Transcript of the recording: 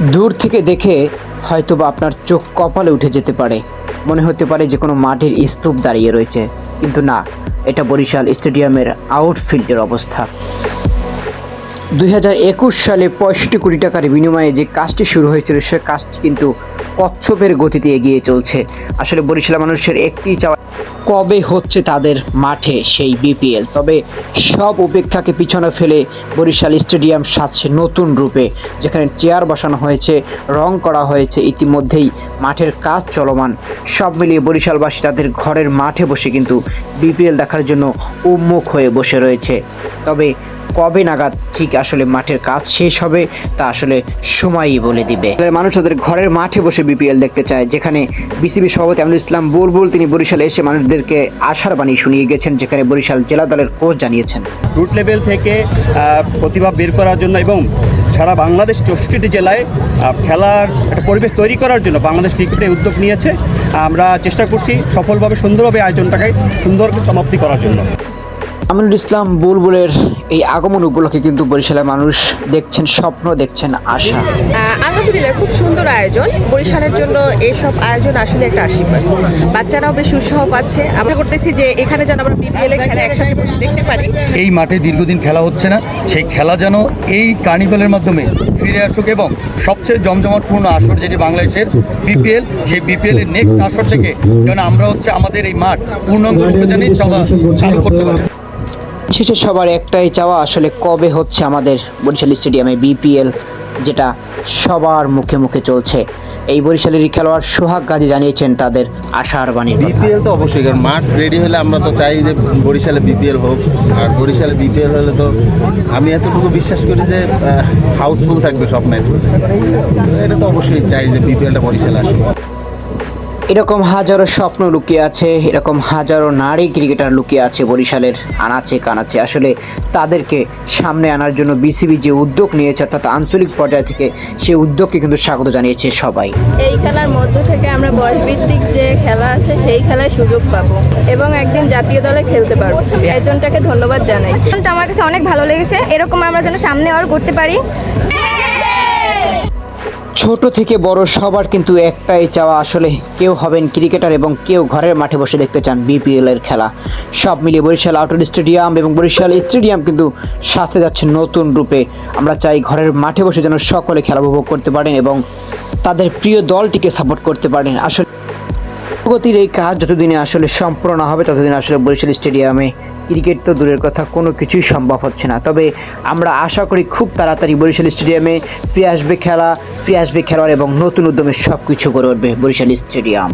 দূর থেকে দেখে হয়তোবা আপনার চোখ কপালে উঠে যেতে পারে। মনে হতে পারে যে কোনো মাটির স্তূপ দাঁড়িয়ে রয়েছে। কিন্তু না, এটা বরিশাল স্টেডিয়ামের আউটফিল্ডের অবস্থা। দুই হাজার একুশ সালে পঁয়ষট্টি কোটি টাকার বিনিময়ে যে কাজটি শুরু হয়েছিল, সে কাজটি কিন্তু কচ্ছপের গতিতে এগিয়ে চলছে। আসলে বরিশাল মানুষের একটি চাওয়া কবে হচ্ছে তাদের মাঠে সেই বিপিএল? তবে সব উপেক্ষাকে পিছনে ফেলে বরিশাল স্টেডিয়াম সাজছে নতুন রূপে, যেখানে চেয়ার বসানো হয়েছে, রং করা হয়েছে, ইতিমধ্যেই মাঠের কাজ চলমান। সব মিলিয়ে বরিশালবাসী তাদের ঘরের মাঠে বসে কিন্তু বিপিএল দেখার জন্য উন্মুখ হয়ে বসে রয়েছে। তবে কবে নাগাদ ঠিক আসলে মাঠের কাজ শেষ হবে তা আসলে সময়ই বলে দিবে। মানুষ তাদের ঘরের মাঠে বসে বিপিএল দেখতে চায়, যেখানে বিসিবি সভাপতি আমিনুল ইসলাম বুলবুল, তিনি বরিশালে এসে মানুষদেরকে আশার বাণী শুনিয়ে গেছেন, যেখানে বরিশাল জেলা দলের কোচ জানিয়েছেন। রুট লেভেল থেকে প্রতিভা বের করার জন্য এবং সারা বাংলাদেশ চৌষট্টিটি জেলায় খেলার একটা পরিবেশ তৈরি করার জন্য বাংলাদেশ ক্রিকেটে উদ্যোগ নিয়েছে। আমরা চেষ্টা করছি সফলভাবে, সুন্দরভাবে আয়োজনটাকে সুন্দর সমাপ্তি করার জন্য। আমিনুল ইসলাম বুলবুলের এই আগমন উপলক্ষে কিন্তু বরিশালের মানুষ দেখছেন স্বপ্ন দেখছেন আশা। আলহামদুলিল্লাহ খুব সুন্দর আয়োজন। বরিশালের জন্য এইসব আয়োজন আসলে একটা আশীর্বাদ। বাচ্চারাও বেশ উৎসাহ পাচ্ছে। আমরা করতেছি যে এখানে যেন আমরা বিপিএল এর খেলা একসাথে বসে দেখতে পারি। এই মাঠে দীর্ঘদিন খেলা হচ্ছে না। সেই খেলা যেন এই কার্নিভালের মাধ্যমে ফিরে আসুক এবং সবচেয়ে জমজমাটপূর্ণ আসর যেটি বাংলাদেশের বিপিএল সেই বিপিএল এর নেক্সট আসর থেকে যেন আমরা হচ্ছে আমাদের এই মাঠ পূর্ণাঙ্গ রূপে জানি চলা চালু করতে পারি। শেষে সবার একটাই চাওয়া আসলে কবে হচ্ছে আমাদের বরিশাল স্টেডিয়ামে বিপিএল, যেটা সবার মুখে মুখে চলছে। এই বরিশালেরই খেলোয়াড় সোহাগ গাজী জানিয়েছেন তাদের আশার কথা। বিপিএল তো অবশ্যই, কারণ মাঠ রেডি হলে আমরা তো চাই যে বরিশালে বিপিএল হোক, আর বরিশালে বিপিএল হলে তো আমি এতটুকু বিশ্বাস করি যে হাউসফুল থাকবে সব ম্যাচগুলো এটা তো অবশ্যই চাই যে বিপিএলটা বরিশালে আসুক। এরকম হাজারো স্বপ্ন লুকিয়ে আছে, এরকম হাজারো নারী ক্রিকেটার লুকিয়ে আছে বরিশালের আনাচে কানাচে। আসলে তাদেরকে সামনে আনার জন্য বিসিবি যে উদ্যোগ নিয়েছে, অর্থাৎ আঞ্চলিক পর্যায় থেকে সেই উদ্যোগকে কিন্তু স্বাগত জানিয়েছে সবাই। এই খেলার মধ্য থেকে আমরা বয়সভিত্তিক যে খেলা আছে, সেই খেলায় সুযোগ পাবো এবং একদিন জাতীয় দলে খেলতে পারব। আয়োজনটাকে ধন্যবাদ জানাই। আমার কাছে অনেক ভালো লেগেছে। এরকম আমরা যেন সামনে আর করতে পারি। ছোট থেকে বড় সবার কিন্তু একটাই চাওয়া আসলে কেউ হবেন ক্রিকেটার এবং কেউ ঘরের মাঠে বসে দেখতে চান বিপিএল এর খেলা। সব মিলিয়ে বরিশাল আউটডোর স্টেডিয়াম এবং বরিশাল স্টেডিয়াম কিন্তু সাথে যাচ্ছে নতুন রূপে। আমরা চাই ঘরের মাঠে বসে যেন সকলে খেলা উপভোগ করতে পারেন এবং তাদের প্রিয় দলটিকে সাপোর্ট করতে পারেন। আসলে প্রগতির এই কাজ যতদিনে আসলে সম্পূর্ণ হবে, ততদিন আসলে বরিশাল স্টেডিয়ামে ক্রিকেট তো দূরের কথা, কোনো কিছুই সম্ভব হচ্ছে না। তবে আমরা আশা করি খুব তাড়াতাড়ি বরিশাল স্টেডিয়ামে ফিরে আসবে খেলা, ফিরে আসবে খেলোয়াড় এবং নতুন উদ্যমে সব কিছু করে উঠবে বরিশাল স্টেডিয়াম।